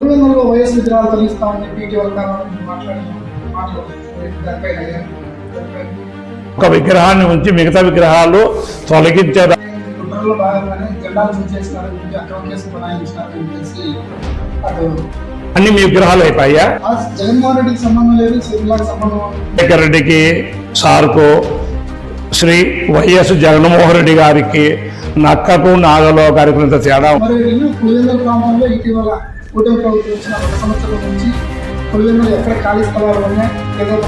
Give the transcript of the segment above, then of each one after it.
పులివెందులలో YS విగ్రహాలు తొలగిస్తామని చెప్పి ఇటీవల కాలంలో ఒక విగ్రహాన్ని ఉంచి మిగతా విగ్రహాలు తొలగించారు అన్ని మీ విగ్రహాలు అయిపోయా జగన్మోహన్ రెడ్డికి సంబంధం లేదు సిరిలాకి సంబంధం. శేఖర్ రెడ్డికి సార్కు శ్రీ వైఎస్ జగన్మోహన్ రెడ్డి గారికి నక్కకు నాగలో గారికి తేడా కూటమి ప్రభుత్వం వచ్చిన ఒక సంవత్సరం నుంచి పులివెందులు ఎక్కడ ఖాళీ స్థలాలు ఉన్నాయి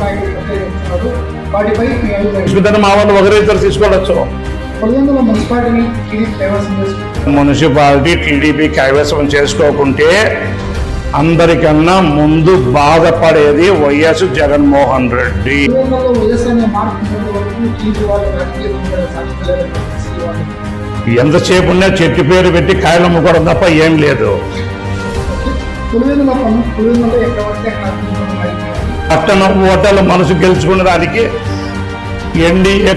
నాయకుడు కట్టే చెప్తున్నారు వాటిపై మీ అభిప్రాయం. ఇద్దరు మా వాళ్ళు ఒకరిద్దరు తీసుకోవచ్చు. పులివెందుల మున్సిపాలిటీని టీడీపీ కైవసం చేసుకుంటారు మున్సిపాలిటీ టీడీపీ కైవసం చేసుకోకుంటే అందరికన్నా ముందు బాధపడేది వైఎస్ జగన్మోహన్ రెడ్డి. ఎంతసేపు ఉన్నా చెట్టు పేరు పెట్టి కాయలు అమ్ముకోవడం తప్ప ఏం లేదు. పట్టణ ఓటర్ల మనసు గెలుచుకునేదానికి ఎన్డీఏ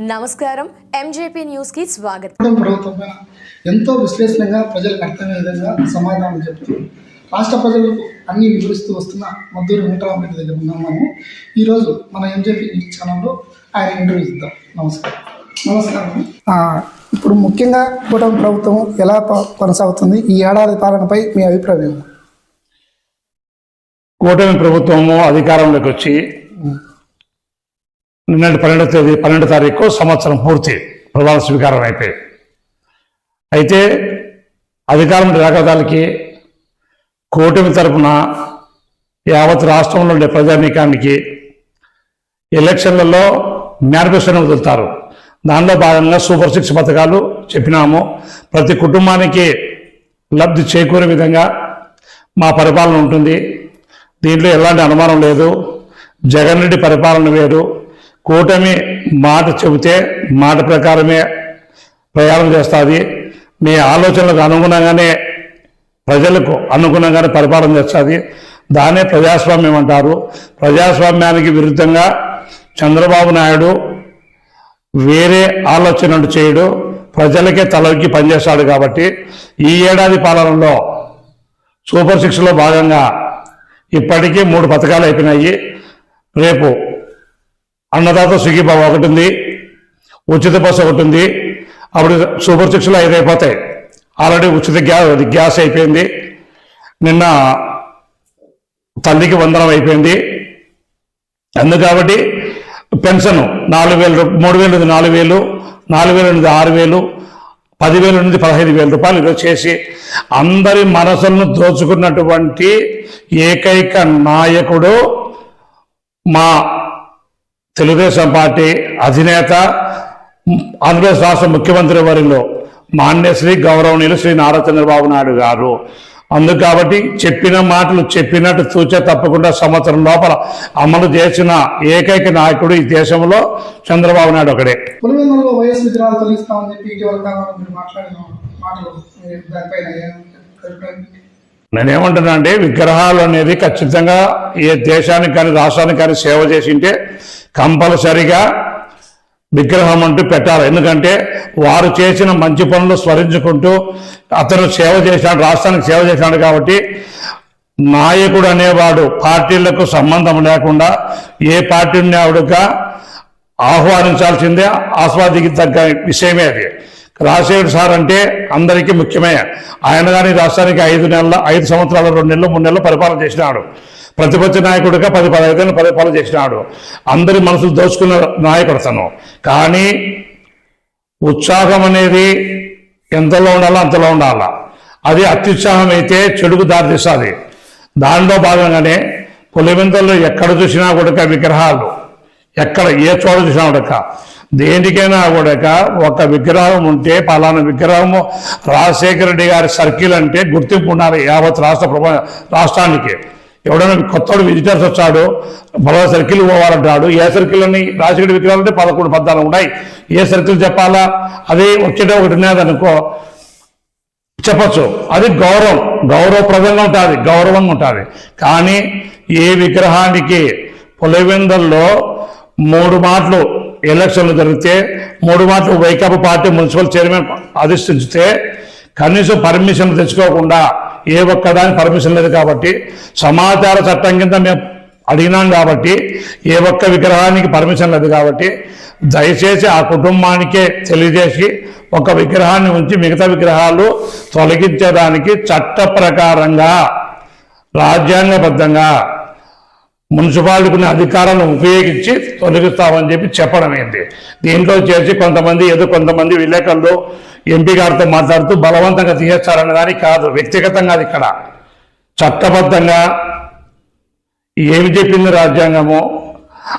నమస్కారం. ఎంజేపీ న్యూస్కి స్వాగతం. ప్రభుత్వం పైన ఎంతో విశ్లేషణగా ప్రజలకు అర్థమయ్యే విధంగా సమాధానం చెప్తూ రాష్ట్ర ప్రజలకు అన్ని వివరిస్తూ వస్తున్న మద్దూరి వెంకటరామరెడ్డి దగ్గర ఉన్నాం మనము. ఈరోజు మన ఎంజేపీ న్యూస్ ఛానల్లో ఆయన ఇంటర్వ్యూ ఇద్దాం. నమస్కారం. నమస్కారం. ఆ, ఇప్పుడు ముఖ్యంగా కూటమి ప్రభుత్వం ఎలా ప- కొనసాగుతుంది? ఈ ఏడాది పాలనపై మీ అభిప్రాయం ఏమి? కూటమి ప్రభుత్వము అధికారంలోకి వచ్చి నిన్నటి పన్నెండో తేదీ పన్నెండు తారీఖు సంవత్సరం పూర్తి ప్రధాన స్వీకారం అయిపోయి అయితే అధికారం రాకదానికి కూటమి తరపున యావత్ రాష్ట్రంలో ఉండే ప్రజానీకానికి ఎలక్షన్లలో మేనిఫెస్టోని వదులుతారు. దానిలో భాగంగా సూపర్ సిక్స్ పథకాలు చెప్పినాము. ప్రతి కుటుంబానికి లబ్ధి చేకూరే విధంగా మా పరిపాలన ఉంటుంది. దీంట్లో ఎలాంటి అనుమానం లేదు. జగన్ రెడ్డి పరిపాలన వేరు. కూటమి మాట చెబితే మాట ప్రకారమే ప్రయాణం చేస్తుంది. మీ ఆలోచనలకు అనుగుణంగానే ప్రజలకు అనుగుణంగానే పరిపాలన చేస్తుంది. దాన్నే ప్రజాస్వామ్యం అంటారు. ప్రజాస్వామ్యానికి విరుద్ధంగా చంద్రబాబు నాయుడు వేరే ఆలోచనలు చేయడు. ప్రజలకే తలకి పనిచేస్తాడు కాబట్టి ఈ ఏడాది పాలనలో సూపర్ సిక్స్లో భాగంగా ఇప్పటికీ మూడు పథకాలు అయిపోయినాయి. రేపు అన్నదాత సుఖీభావ ఒకటి ఉంది ఉచిత బస్సు ఒకటి ఉంది. అప్పుడు సూపర్ సిక్స్లో ఐదు అయిపోతాయి. ఆల్రెడీ ఉచిత గ్యాస్ గ్యాస్ అయిపోయింది. నిన్న తల్లికి వందనం అయిపోయింది. అందు కాబట్టి పెన్షన్ నాలుగు వేలు మూడు వేలు నాలుగు వేలు నాలుగు వేలు ఆరు వేలు పదివేల నుండి పదహైదు వేల రూపాయలు ఈరోజు చేసి అందరి మనసులను దోచుకున్నటువంటి ఏకైక నాయకుడు మా తెలుగుదేశం పార్టీ అధినేత ఆంధ్రప్రదేశ్ రాష్ట్ర ముఖ్యమంత్రి వారిలో మాన్యశ్రీ గౌరవనీయులు శ్రీ నారా చంద్రబాబు నాయుడు గారు. అందుకు కాబట్టి చెప్పిన మాటలు చెప్పినట్టు తూచే తప్పకుండా సంవత్సరం లోపల అమలు చేసిన ఏకైక నాయకుడు ఈ దేశంలో చంద్రబాబు నాయుడు ఒకడే? నేనేమంటున్నా అంటే విగ్రహాలు అనేది ఖచ్చితంగా ఏ దేశానికి కానీ రాష్ట్రానికి కానీ సేవ చేసింటే కంపల్సరిగా విగ్రహం అంటూ పెట్టాలి ఎందుకంటే వారు చేసిన మంచి పనులు స్మరించుకుంటూ అతను సేవ చేశాడు రాష్ట్రానికి సేవ చేశాడు కాబట్టి నాయకుడు అనేవాడు పార్టీలకు సంబంధం లేకుండా ఏ పార్టీని ఆవిడగా ఆహ్వానించాల్సిందే ఆస్వాదికి తగ్గ విషయమే అది. రాజశేఖర్ సార్ అంటే అందరికీ ముఖ్యమే. ఆయన కానీ రాష్ట్రానికి ఐదు నెలల ఐదు సంవత్సరాలు రెండు నెలలు మూడు నెలలు పరిపాలన చేసినాడు. ప్రతిపక్ష నాయకుడిగా పది పదహైదు పది పరిపాలన చేసినాడు. అందరి మనసులు దోచుకున్న నాయకుడు తను కానీ ఉత్సాహం అనేది ఎంతలో ఉండాలో అంతలో ఉండాలా. అది అత్యుత్సాహం అయితే చెడుకు దారితీస్తుంది దానిలో భాగంగానే పులివెందుల్లో ఎక్కడ చూసినా కూడా విగ్రహాలు. ఎక్కడ ఏ చోట చూసినా కూడా దేనికైనా కూడా ఒక విగ్రహం ఉంటే పలానా విగ్రహము రాజశేఖర రెడ్డి గారి సర్కిల్ అంటే గుర్తింపు ఉండాలి యావత్ రాష్ట్ర ప్రపంచ రాష్ట్రానికి. ఎవడైనా కొత్తవాడు విజిటర్స్ వచ్చాడు బలవ సర్కిల్ పోవాలంటాడు ఏ సర్కిల్ అని రాజశేఖర విగ్రహాలంటే పదకొండు పద్నాలుగు ఉన్నాయి. ఏ సర్కిల్ చెప్పాలా? అదే వచ్చేటే ఒకటి ఉన్నదనుకో చెప్పచ్చు. అది గౌరవం. గౌరవప్రదంగా ఉంటుంది గౌరవంగా ఉంటుంది. కానీ ఏ విగ్రహానికి పులివెందల్లో మూడు మాటలు ఎలక్షన్లు జరిగితే మూడు మాటలు వైకాపా పార్టీ మున్సిపల్ చైర్మన్ అధిష్ఠించితే కనీసం పర్మిషన్ తెచ్చుకోకుండా ఏ ఒక్కదాని పర్మిషన్ లేదు కాబట్టి సమాచార చట్టం కింద మేము అడిగినాం కాబట్టి ఏ ఒక్క విగ్రహానికి పర్మిషన్ లేదు కాబట్టి దయచేసి ఆ కుటుంబానికే తెలియజేసి ఒక విగ్రహాన్ని ఉంచి మిగతా విగ్రహాలు తొలగించడానికి చట్ట ప్రకారంగా రాజ్యాంగబద్ధంగా మున్సిపాలిటీ కొన్ని అధికారాలను ఉపయోగించి తొలగిస్తామని చెప్పి చెప్పడం ఏంటి దీంట్లో చేసి కొంతమంది ఏదో కొంతమంది విలేకరులు ఎంపీ గారితో మాట్లాడుతూ బలవంతంగా తీసేస్తారనే దానికి కాదు వ్యక్తిగతంగా అది ఇక్కడ. చట్టబద్ధంగా ఏమి చెప్పింది రాజ్యాంగము?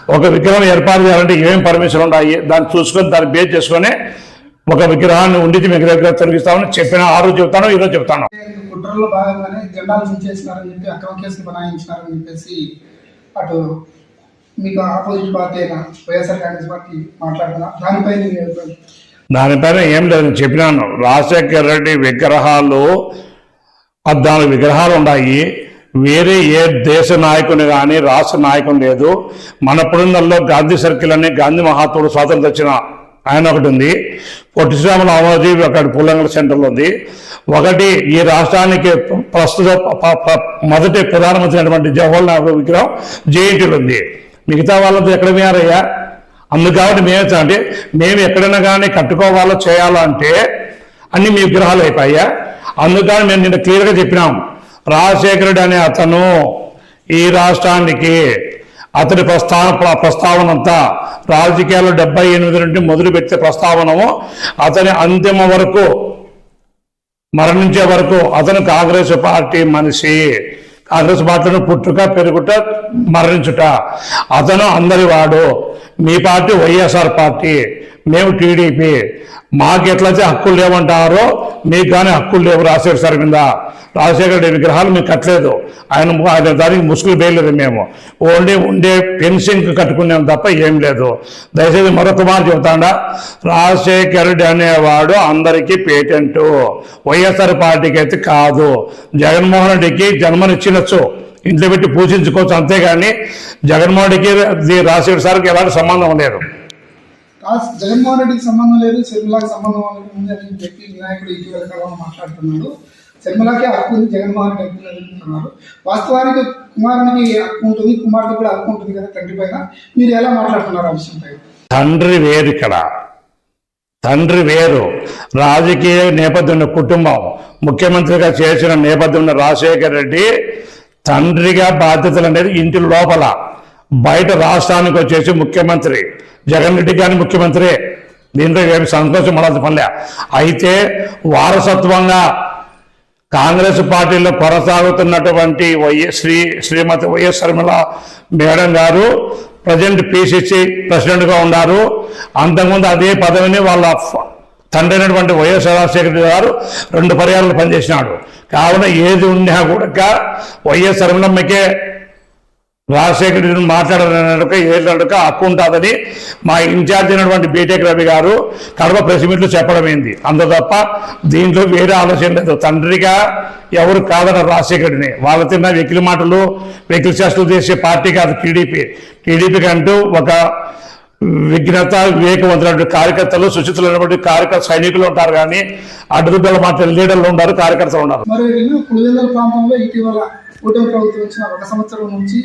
ఒక విగ్రహం ఏర్పాటు చేయాలంటే ఏమేమి పర్మిషన్ ఉన్నాయి దాన్ని చూసుకొని దాన్ని బేస్ చేసుకొని ఒక విగ్రహాన్ని ఉండి మీకు దగ్గర తొలగిస్తామని చెప్పిన ఆ రోజు చెప్తాను ఈ రోజు చెప్తాను. కుట్రలో భాగంగానే జెండాలు చూసేసినారని చెప్పి అక్రమ కేసులు బనాయించినారని చెప్పేసి అటు మీకు ఆపోజిట్ పార్టీ అయిన వైఎస్ఆర్ కాంగ్రెస్ పార్టీ మాట్లాడుతున్నా. దానిపై నేను చెప్పాను దానిపైన ఏం లేదు నేను చెప్పినాను. రాజశేఖర రెడ్డి విగ్రహాలు పద్నాలుగు విగ్రహాలు ఉన్నాయి. వేరే ఏ దేశ నాయకుని కానీ రాష్ట్ర నాయకుని లేదు. మన పురందల్లో గాంధీ సర్కిల్ అని గాంధీ మహాత్ముడు స్వాతంత్రం వచ్చిన ఆయన ఒకటి ఉంది. పొట్టి శ్రీరాములు అమరాజీ ఒకటి పుల్లంగల సెంటర్లో ఉంది. ఒకటి ఈ రాష్ట్రానికి ప్రస్తుత మొదటి ప్రధానమంత్రి అయినటువంటి జవహర్లాల్ నెహ్రూ విగ్రహం జేఎన్టీలో ఉంది. మిగతా వాళ్ళతో ఎక్కడ పోయారయ్యా అందుకు కాబట్టి మేము అంటే మేము ఎక్కడైనా కానీ కట్టుకోవాలో చేయాలో అంటే అన్ని మీ విగ్రహాలు అయిపోయా అందుకని మేము నిన్న క్లియర్గా చెప్పినాం రాజశేఖరుడు అనే అతను ఈ రాష్ట్రానికి అతని ప్రస్తావన ప్రస్తావన అంతా రాజకీయాల్లో డెబ్బై ఎనిమిది నుండి మొదలు పెట్టే ప్రస్తావనము అతని అంతిమ వరకు మరణించే వరకు అతను కాంగ్రెస్ పార్టీ మనిషి. అడ్రస్ పార్టీని పుట్టుక పెరుగుట మరణించుట. అతను అందరి వాడు. మీ పార్టీ వైఎస్ఆర్ పార్టీ. మేము టీడీపీ. మాకు ఎట్లయితే హక్కులు లేవంటారో మీకు కానీ హక్కులు లేవు రాజశేఖర సార్ మీద రాజశేఖర రెడ్డి విగ్రహాలు మీకు కట్టలేదు. ఆయన ఆయన దానికి ముసుగులు వేయలేదు మేము. ఓన్లీ ఉండే పెన్షన్ కట్టుకున్నాం తప్ప ఏం లేదు. దయచేసి మరొక మాట చెబుతాడా. రాజశేఖరుడు అనేవాడు అందరికీ పేటెంట్. వైఎస్ఆర్ పార్టీకి అయితే కాదు. జగన్మోహన్ రెడ్డికి జన్మనిచ్చినచ్చు. ఇంట్లో పెట్టి పూజించుకోవచ్చు అంతేగాని జగన్మోహన్ రెడ్డికి రాజశేఖర్ సార్కి ఎలాంటి సంబంధం లేదు. జగన్మోహన్ రెడ్డికి సంబంధం లేదు శర్మిలాకి సంబంధం అని చెప్పి వినాయకుడు ఇటీవల మాట్లాడుతున్నాడు. శర్మిలాకి హక్కు ఉంది జగన్మోహన్ రెడ్డి హక్కు అంటున్నారు. వాస్తవానికి కుమారునికి హక్కు ఉంటుంది కుమార్తె కూడా హక్కు ఉంటుంది కదా తండ్రి పైన. మీరు ఎలా మాట్లాడుతున్నారు ఆ విషయంపై? తండ్రి వేరు ఇక్కడ. తండ్రి వేరు. రాజకీయ నేపథ్యం కుటుంబం. ముఖ్యమంత్రిగా చేసిన నేపథ్యం ఉన్న రాజశేఖర రెడ్డి తండ్రిగా బాధ్యతలు అనేది ఇంటి లోపల. బయట రాష్ట్రానికి వచ్చేసి ముఖ్యమంత్రి. జగన్ రెడ్డి గారి ముఖ్యమంత్రి. దీంట్లో ఏమి సంతోషం పడాల్సిన పనిలే అయితే వారసత్వంగా కాంగ్రెస్ పార్టీలో కొనసాగుతున్నటువంటి YS Shri Shrimati YS Sharmila madam garu present PCC ప్రెసిడెంట్గా ఉన్నారు. అంతకుముందు అదే పదవిని వాళ్ళ తండ్రి అయినటువంటి వైఎస్ రాజశేఖర గారు రెండు పర్యాలు పనిచేసినాడు. కావున ఏది ఉన్నా కూడా వైఎస్ శర్మిలమ్మకే రాజశేఖర మాట్లాడక మాట్లాడాలనుక హక్కు ఉంటుందని మా ఇన్ఛార్జ్ అయినటువంటి బీటెక్ రవి గారు కడప ప్రెస్ మీట్లు చెప్పడం ఏంది. అంత తప్ప దీంట్లో వేరే ఆలోచన లేదు. తండ్రిగా ఎవరు కాదన్న రాజశేఖరుడిని వాళ్ళ తిన్న వెకిలి మాటలు వెకిలి చేష్టలు చేసే పార్టీ కాదు టీడీపీ. టీడీపీకి అంటూ ఒక విఘ్నత వివేకవంతులైన కార్యకర్తలు సుచితులైనటువంటి కార్యకర్త సైనికులు ఉంటారు కానీ అడ్డుదల మాట లీడర్లు ఉంటారు కార్యకర్తలు ఉన్నారు. మరి ప్రాంతంలో ఇటీవల కూటమి ప్రభుత్వం వచ్చిన ఒక సంవత్సరం నుంచి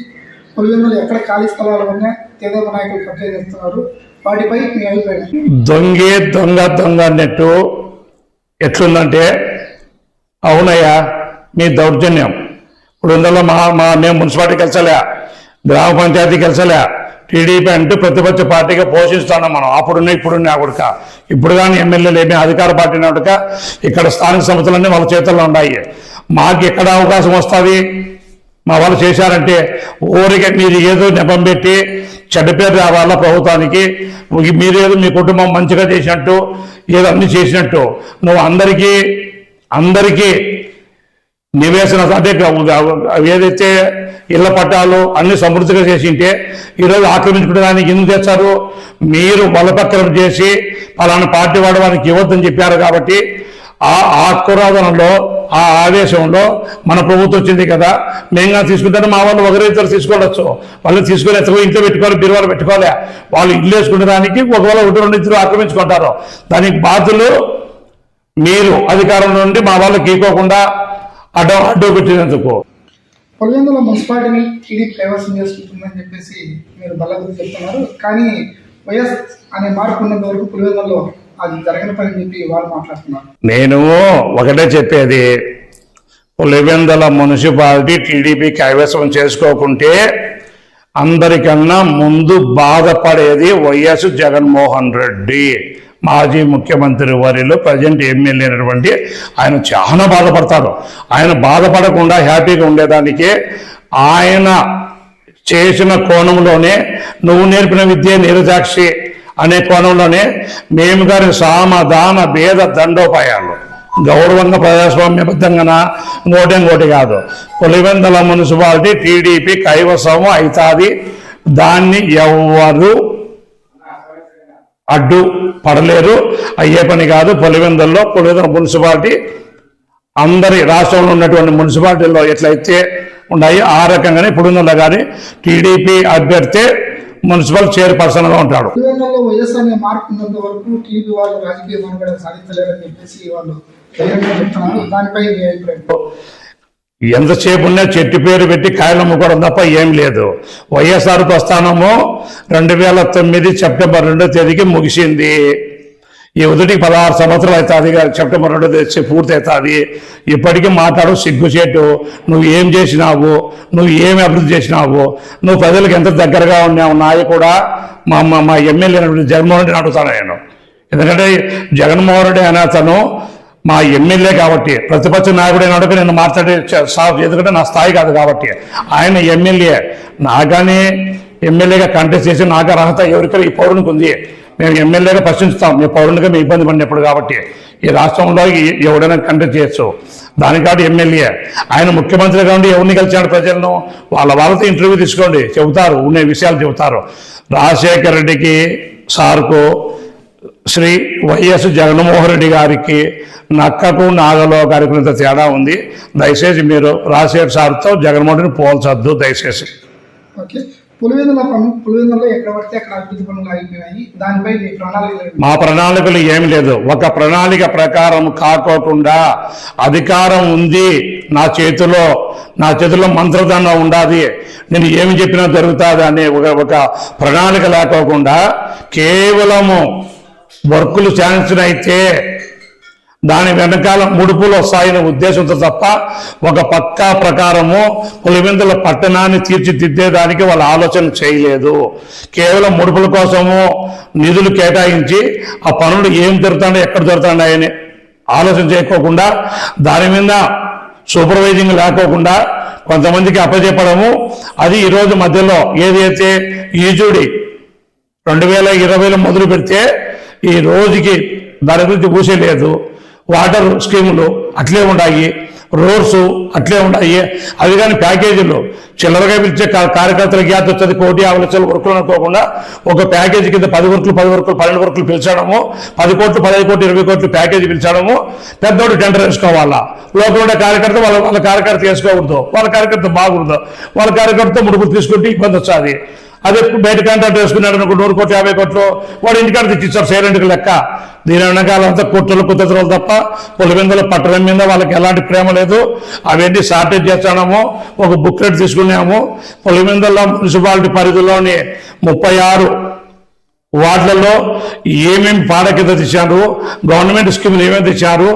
పులివెందులు ఎక్కడ ఖాళీ స్థలాలు ఉన్నాయి? తెదేప నాయకులు కబ్జా చేస్తున్నారు. వాటిపై మీ అభిప్రాయం దొంగే దొంగ దొంగ అన్నట్టు ఎట్లుందంటే అవునయ్యా మీ దౌర్జన్యం. ఇప్పుడు ఇందులో మా మా మేము మున్సిపాలిటీ కలిసలే గ్రామ పంచాయతీ కలిసలే టీడీపీ అంటూ ప్రతిపక్ష పార్టీగా పోషిస్తున్నాం మనం. అప్పుడున్న ఇప్పుడున్న కొడుక ఇప్పుడు కానీ ఎమ్మెల్యేలు ఏమీ అధికార పార్టీ కొడుక ఇక్కడ స్థానిక సంస్థలన్నీ వాళ్ళ చేతుల్లో ఉన్నాయి. మాకు ఎక్కడ అవకాశం వస్తుంది? మా వాళ్ళు చేశారంటే ఊరికే మీరు ఏదో నెపం పెట్టి చెడ్డ పేరు రావాలా ప్రభుత్వానికి? మీరేదో మీ కుటుంబం మంచిగా చేసినట్టు ఏదో అన్ని చేసినట్టు. నువ్వు అందరికీ అందరికీ నివేశన అంటే ఏదైతే ఇళ్ళ పట్టాలు అన్ని సమృద్ధిగా చేసింటే ఈరోజు ఆక్రమించుకోవడానికి ఎందుకు తెచ్చారు మీరు బలపత్రం చేసి పలానా పార్టీ వాడు వారికి ఇవ్వద్దని చెప్పారు కాబట్టి ఆ ఆకురాధనలో ఆ ఆవేశంలో మన ప్రభుత్వం వచ్చింది కదా. మేము కానీ తీసుకుంటే మా వాళ్ళు ఒకరిద్దరు తీసుకోవచ్చు. వాళ్ళు తీసుకొని ఎత్తుకో ఇంట్లో పెట్టుకోవాలి బీరువాలు పెట్టుకోలే వాళ్ళు ఇల్లు వేసుకునేదానికి ఒకవేళ ఒకటి రెండు ఇద్దరు ఆక్రమించుకుంటారు. దానికి బాధ్యులు మీరు అధికారం నుండి మా వాళ్ళకి ఇవ్వకుండా అడ్డు అడ్డు పెట్టినందుకు. పులివెందుల మున్సిపాలిటీని టీడీపీ కైవసం చేసుకుంటుందని చెప్పేసి మీరు బల్ల గురించి చెప్తున్నారు. కానీ వైఎస్ అనే మార్పు ఉన్నంత వరకు పులివెందులలో అది జరగని పని చెప్పి వాళ్ళు మాట్లాడుతున్నారు. నేను ఒకటే చెప్పేది పులివెందల మున్సిపాలిటీ టీడీపీ కైవసం చేసుకోకుంటే అందరికన్నా ముందు బాధపడేది వైఎస్ జగన్మోహన్ రెడ్డి. మాజీ ముఖ్యమంత్రి వారిలో ప్రజెంట్ ఎమ్మెల్యే అయినటువంటి ఆయన చాలా బాధపడతాడు ఆయన బాధపడకుండా హ్యాపీగా ఉండేదానికి ఆయన చేసిన కోణంలోనే నువ్వు నేర్పిన విద్య నిరజాక్షి. అనే కోణంలోనే మేము గారి సామధాన భేద దండోపాయాలు. గౌరవంగా ప్రజాస్వామ్యబద్ధంగా ఇంకోటి ఇంకోటి కాదు. పులివెందల మున్సిపాలిటీ టీడీపీ కైవసం అవుతుంది దాన్ని ఎవరు అడ్డు పడలేరు. అయ్యే పని కాదు పులివెందల్లో పులివెందల మున్సిపాలిటీ అందరి రాష్ట్రంలో ఉన్నటువంటి మున్సిపాలిటీల్లో ఎట్లయితే ఉన్నాయి ఆ రకంగానే పులివెందుల్లో కానీ టీడీపీ అభ్యర్థి మున్సిపల్ ఉంటాడు. దానిపై మీ అభిప్రాయం. ఎంతసేపు ఉన్నా చెట్టు పేరు పెట్టి కాయలు అమ్ముకోవడం తప్ప ఏం లేదు. వైఎస్ఆర్ ప్రస్థానము రెండు వేల తొమ్మిది సెప్టెంబర్ రెండో తేదీకి ముగిసింది. ఈ ఉదటికి పదహారు సంవత్సరాలు అవుతుంది సెప్టెంబర్ రెండో తెచ్చి పూర్తి అవుతుంది. ఇప్పటికీ మాట్లాడు సిగ్గుచేటు. నువ్వు ఏం చేసినావు? నువ్వు ఏమి అభివృద్ధి చేసినావు? నువ్వు ప్రజలకు ఎంత దగ్గరగా ఉన్నావు? నాయ కూడా మా మా మా ఎమ్మెల్యే జగన్మోహన్ రెడ్డిని అడుగుతాను నేను ఎందుకంటే జగన్మోహన్ రెడ్డి అనే అతను మా ఎమ్మెల్యే కాబట్టి ప్రతిపక్ష నాయకుడు అయినప్పుడు నేను మాట్లాడే ఎందుకంటే నా స్థాయి కాదు కాబట్టి. ఆయన ఎమ్మెల్యే. నాగానే ఎమ్మెల్యేగా కంటెస్ట్ చేసి నాకు అర్హత ఎవరికైనా ఈ పౌరునికి ఉంది. మేము ఎమ్మెల్యేగా ప్రశ్నిస్తాం. మీ పౌరులుగా మీ ఇబ్బంది పడినప్పుడు కాబట్టి. ఈ రాష్ట్రంలో ఎవడైనా కంటెస్ట్ చేయొచ్చు. దానికాడు ఎమ్మెల్యే. ఆయన ముఖ్యమంత్రిగా ఉండి ఎవరిని కలిసాడు ప్రజలను? వాళ్ళ వాళ్ళతో ఇంటర్వ్యూ తీసుకోండి. చెబుతారు. ఉండే విషయాలు చెబుతారు. రాజశేఖర రెడ్డికి సార్కు శ్రీ వైఎస్ జగన్మోహన్ రెడ్డి గారికి నక్కకు నాగలో గారికి ఇంత తేడా ఉంది. దయచేసి మీరు రాజశేఖర్ సార్తో జగన్మోహన్ రెడ్డిని పోల్చొద్దు దయచేసి. ఓకే. పులివెందుల పనులు పులివెందులలో ఎక్కడ పడితే అక్కడ అభివృద్ధి పనులు ఆగిపోయినాయి. దానిపై మీ ప్రణాళిక మా ప్రణాళికలు ఏమి లేదు. ఒక ప్రణాళిక ప్రకారం కాకోకుండా అధికారం ఉంది. నా చేతిలో నా చేతిలో మంత్రదండం ఉండాలి నేను ఏమి చెప్పినా జరుగుతుంది అనే ఒక ఒక ప్రణాళిక లేకోకుండా కేవలము వర్కులు శాంక్షన్ అయితే దాని వెనకాల ముడుపులు వస్తాయనే ఉద్దేశంతో తప్ప ఒక పక్కా ప్రకారము పులివెందుల పట్టణాన్ని తీర్చిదిద్దేదానికి వాళ్ళు ఆలోచన చేయలేదు. కేవలం ముడుపుల కోసము నిధులు కేటాయించి ఆ పనులు ఏం జరుగుతాయో ఎక్కడ జరుగుతున్నాయని ఆలోచన చేయకోకుండా దాని మీద సూపర్వైజింగ్ లేకోకుండా కొంతమందికి అప్పచెప్పడము అది ఈరోజు మధ్యలో ఏదైతే ఈజుడి రెండు వేల ఇరవైలో మొదలు పెడితే ఈ రోజుకి దాని గురించి ఊసే లేదు. వాటర్ స్కీములు అట్లే ఉన్నాయి రోడ్స్ అట్లే ఉన్నాయి అవి కానీ ప్యాకేజీలు చిల్లరగా పిలిచే కా- కార్యకర్తలకు యాత వచ్చేది కోటి యాభై లక్షల వర్కులు అనుకోకుండా ఒక ప్యాకేజీ కింద పది వర్కులు పది వర్కులు పన్నెండు వర్కులు పిలిచడము పది కోట్లు పదహైదు కోట్లు ఇరవై కోట్లు ప్యాకేజీ పిలిచడము పెద్దోడు టెండర్ వేసుకోవాలా? లోపల ఉండే కార్యకర్త వాళ్ళ వాళ్ళ కార్యకర్త వేసుకోకూడదు వాళ్ళ కార్యకర్త బాగుండదు వాళ్ళ కార్యకర్త ముడుపులు తీసుకుంటే ఇబ్బంది వచ్చాది అదే బయట కాంట్రాక్ట్ వేసుకున్నాడు అనుకో నూరు కోట్లు యాభై కోట్లు వాడు ఇంటికాడ తెచ్చిస్తారు సైలెంట్కి లెక్క. దీని వెనకాలంతా కుట్రలు కుతంత్రాలు తప్ప పులివెందుల పట్టణం మీద వాళ్ళకి ఎలాంటి ప్రేమ లేదు. అవన్నీ షార్టేజ్ చేస్తాము ఒక బుక్లెట్ తీసుకున్నాము. పులివెందుల మున్సిపాలిటీ పరిధిలోని ముప్పై ఆరు వార్డులలో ఏమేమి పాడ కింద తెచ్చారు? గవర్నమెంట్ స్కీములు ఏమేమి తెచ్చారు?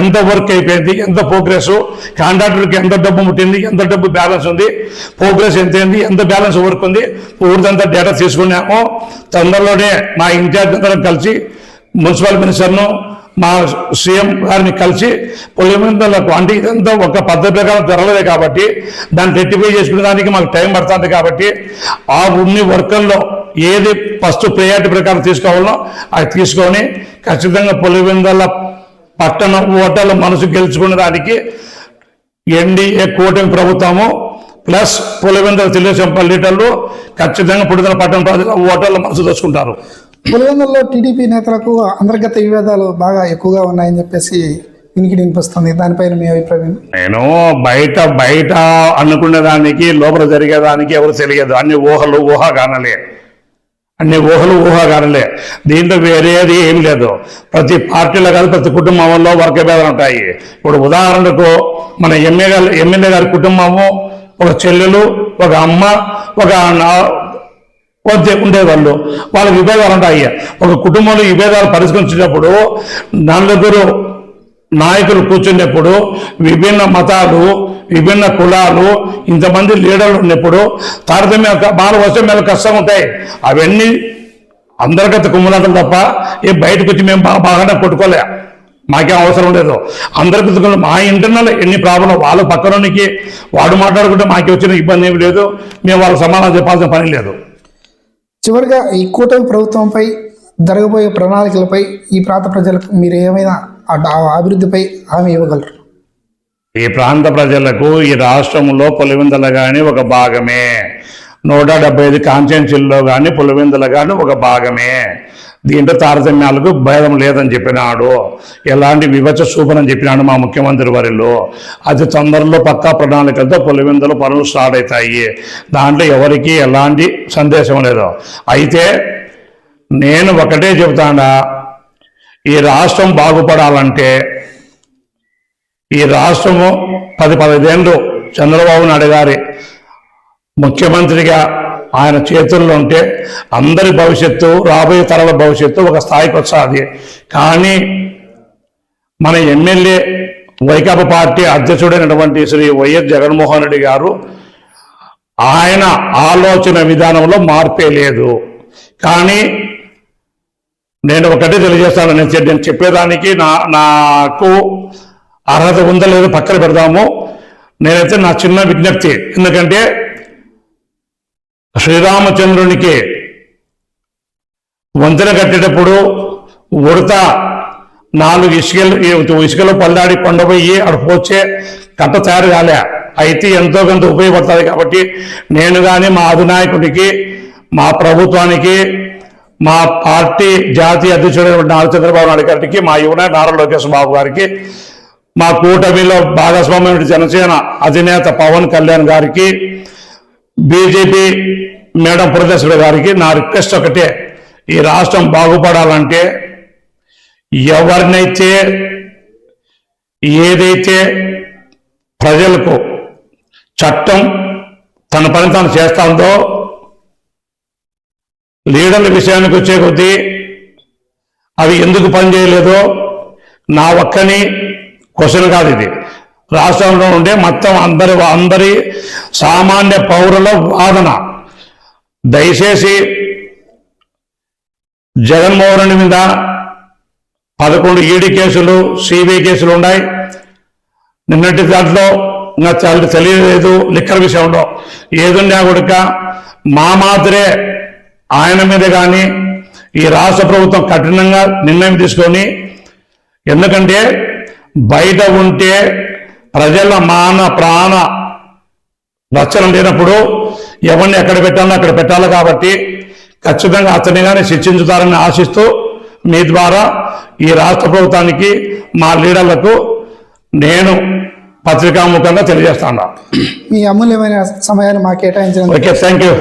ఎంత వర్క్ అయిపోయింది? ఎంత ప్రోగ్రెస్? కాంట్రాక్టర్కి ఎంత డబ్బు ముట్టింది? ఎంత డబ్బు బ్యాలెన్స్ ఉంది? ప్రోగ్రెస్ ఎంత అయింది ఎంత బ్యాలెన్స్ వర్క్ ఉంది? ఊరిదంతా డేటా తీసుకున్నాము. తొందరలోనే మా ఇన్ఛార్జ్ అందరం కలిసి మున్సిపల్ మినిస్టర్ను మా సీఎం గారిని కలిసి పులివెందులకు అంటే ఇదంతా ఒక పద్ధతి ప్రకారం జరగలేదు కాబట్టి దాన్ని రెట్టిఫై చేసుకునే దానికి మాకు టైం పడుతుంది కాబట్టి ఆ ఉన్ని వర్కల్లో ఏది ఫస్ట్ ప్రయారిటీ ప్రకారం తీసుకోవాలో అది తీసుకొని ఖచ్చితంగా పులివెందుల పట్టణ ఓటర్ల మనసు గెలుచుకునే దానికి ఎన్డీఏ కూటమి ప్రభుత్వము ప్లస్ పులివెందుల తెలుగుదేశం లీటర్లు ఖచ్చితంగా పులివెందుల పట్టణ ప్రజల ఓటర్ల మనసు దోచుకుంటారు. పులివెందులలో టీడీపీ నేతలకు అంతర్గత విభేదాలు బాగా ఎక్కువగా ఉన్నాయని చెప్పేసి వినికిడి వినిపిస్తుంది. దానిపైన మీ అభిప్రాయం? నేను బయట బయట అనుకునే దానికి లోపల జరిగేదానికి ఎవరు తెలియదు. అన్ని ఊహలు ఊహాగానలే. అన్ని ఊహలు ఊహాగానలే దీంట్లో వేరేది ఏం లేదు. ప్రతి పార్టీలో కాదు ప్రతి కుటుంబంలో వర్గభేదాలు ఉంటాయి. ఇప్పుడు ఉదాహరణకు మన ఎమ్మెల్యే గారు ఎమ్మెల్యే గారి కుటుంబము ఒక చెల్లెలు ఒక అమ్మ ఒక నా- వద్ద ఉండేవాళ్ళు. వాళ్ళ విభేదాలు ఉంటాయి. ఒక కుటుంబంలో విభేదాలు పరిష్కరించేటప్పుడు నలుగురు నాయకులు కూర్చున్నప్పుడు విభిన్న మతాలు విభిన్న కులాలు ఇంతమంది లీడర్లు ఉన్నప్పుడు తారతమ్య బాల వస్తే మేము కష్టంగా ఉంటాయి. అవన్నీ అందరికత కుమ్ములాటలు తప్ప ఏ బయటకు వచ్చి మేము బాగా బాగానే కొట్టుకోలే. మాకేం అవసరం లేదు. అందరికీ దుఃఖం- మా ఇంటర్నల్ ఎన్ని ప్రాబ్లం వాళ్ళ పక్కనోనికి వాడు మాట్లాడుకుంటే మాకు వచ్చిన ఇబ్బంది ఏమి లేదు. మేము వాళ్ళకి సమాధానం చెప్పాల్సిన పని లేదు. చివరిగా ఈ కూటమి ప్రభుత్వంపై జరగబోయే ప్రణాళికలపై ఈ ప్రాంత ప్రజలకు మీరు ఏమైనా అభివృద్ధిపై హామీ ఇవ్వగలరు. ఈ ప్రాంత ప్రజలకు ఈ రాష్ట్రంలో పులివిందలు కానీ ఒక భాగమే. నూట డెబ్బై ఐదు కాన్స్టిట్యున్సీల్లో కానీ పులివిందలు కానీ ఒక భాగమే. దీంట్లో తారతమ్యాలకు భేదం లేదని చెప్పినాడు. ఎలాంటి వివచ చూపనని చెప్పినాడు మా ముఖ్యమంత్రి వారిలో. అతి తొందరలో పక్కా ప్రణాళికలతో పులివెందులు పనులు స్టార్ట్ అవుతాయి. దాంట్లో ఎవరికి ఎలాంటి సందేశం లేదు. అయితే నేను ఒకటే చెబుతాడా ఈ రాష్ట్రం బాగుపడాలంటే ఈ రాష్ట్రము పది పదిహేండ్లు చంద్రబాబు నాయుడు గారి ముఖ్యమంత్రిగా ఆయన చేతుల్లో ఉంటే అందరి భవిష్యత్తు రాబోయే తరాల భవిష్యత్తు ఒక స్థాయికి వస్తుంది. కానీ మన ఎమ్మెల్యే వైకాపా పార్టీ అధ్యక్షుడైనటువంటి శ్రీ వైఎస్ జగన్మోహన్ రెడ్డి గారు ఆయన ఆలోచన విధానంలో మార్పే లేదు. కానీ నేను ఒకటే తెలియజేస్తాను నేను నేను చెప్పేదానికి నా నాకు అర్హత ఉందో లేదో పక్కన పెడదాము. నేనైతే నా చిన్న విజ్ఞప్తి ఎందుకంటే శ్రీరామచంద్రునికి వంతెన కట్టేటప్పుడు ఉడత నాలుగు ఇసుకలు ఇసుకలు పల్లాడి కొండపోయి అడుపుకొచ్చే కట్ట తయారు కాలే. అయితే ఎంతో కొంత ఉపయోగపడుతుంది కాబట్టి నేను కానీ మా అధినాయకుడికి మా ప్రభుత్వానికి మా పార్టీ జాతీయ అధ్యక్షుడైన నారా చంద్రబాబు నాయుడు గారికి మా యువన నారా లోకేష్ బాబు గారికి మా కూటమిలో భాగస్వామ్యం జనసేన అధినేత పవన్ కళ్యాణ్ గారికి బీజేపీ మేడం పురదర్శుడు గారికి నా రిక్వెస్ట్ ఒకటే. ఈ రాష్ట్రం బాగుపడాలంటే ఎవరినైతే ఏదైతే ప్రజలకు చట్టం తన పని తాను చేస్తుందో లీడర్ల విషయానికి వచ్చే కొద్దీ అవి ఎందుకు పనిచేయలేదో నా ఒక్కని క్వశ్చన్ కాదు ఇది. రాష్ట్రంలో ఉండే మొత్తం అందరి అందరి సామాన్య పౌరుల వాదన. దయచేసి జగన్మోహన్ రెడ్డి మీద పదకొండు ఈడీ కేసులు సిబిఐ కేసులు ఉన్నాయి. నిన్నటి దాంట్లో ఇంకా తెలియలేదు లిక్కర్ విషయంలో. ఏదున్నా కూడా మా మాదిరే ఆయన మీద కానీ ఈ రాష్ట్ర ప్రభుత్వం కఠినంగా నిర్ణయం తీసుకొని ఎందుకంటే బయట ఉంటే ప్రజల మాన ప్రాణ రక్షణ లేనప్పుడు ఎవరిని ఎక్కడ పెట్టాలో అక్కడ పెట్టాలి కాబట్టి ఖచ్చితంగా అతని కానీ శిక్షించుతారని ఆశిస్తూ మీ ద్వారా ఈ రాష్ట్ర ప్రభుత్వానికి మా లీడర్లకు నేను పత్రికాముఖంగా తెలియజేస్తాను మీ అమూల్యమైన సమయాన్ని మాకు కేటాయించిన ఓకే థ్యాంక్ యూ